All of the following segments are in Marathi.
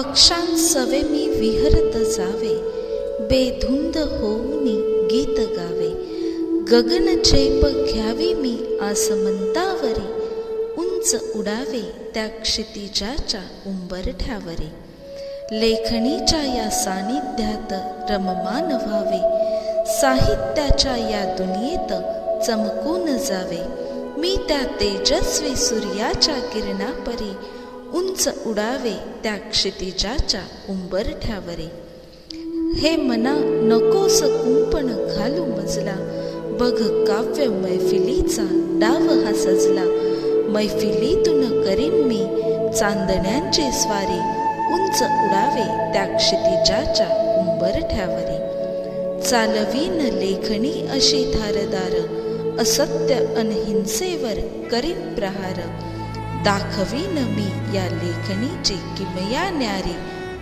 पक्षांसवे मी विहरत जावे बेधुंद होऊन गीत गावे. गगनचेप घ्यावी मी आसमंतावरी उंच उडावे त्या क्षितिजाच्या उंबरठ्यावरी. लेखणीच्या या सानिध्यात रममान व्हावे साहित्याच्या या दुनियेत चमकून जावे. मी त्या तेजस्वी सूर्याच्या किरणापरी उंच उडावे त्या क्षितिजाच्या उंबरठ्यावरे. हे मना नकोस कुंपण घालू मजला. बघ काव्य मैफिलीचा डाव हा सजला. मैफिलीतून करीन मी चांदण्यांची स्वारी. उंच उडावे त्या क्षितिजाच्या उंबरठ्यावरे. चालवीन लेखणी अशी धारदार. असत्य अनहिंसेवर करीन प्रहार. दाखवीन मी या लेखणीची किमया न्यारी.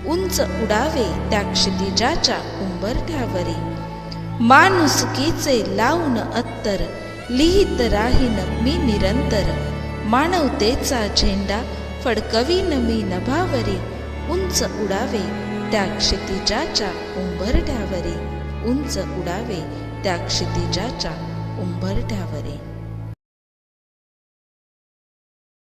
उंच उडावे त्या क्षितिजाच्या उंबरठ्यावरी माणुसकीचे लावून अत्तर लिहित राहीन मी निरंतर. मानवतेचा झेंडा फडकवीन मी नभावरी. उंच उडावे त्या क्षितिजाच्या उंबरठ्यावरी उंच उडावे त्या क्षितिजाच्या उंबरठ्यावरी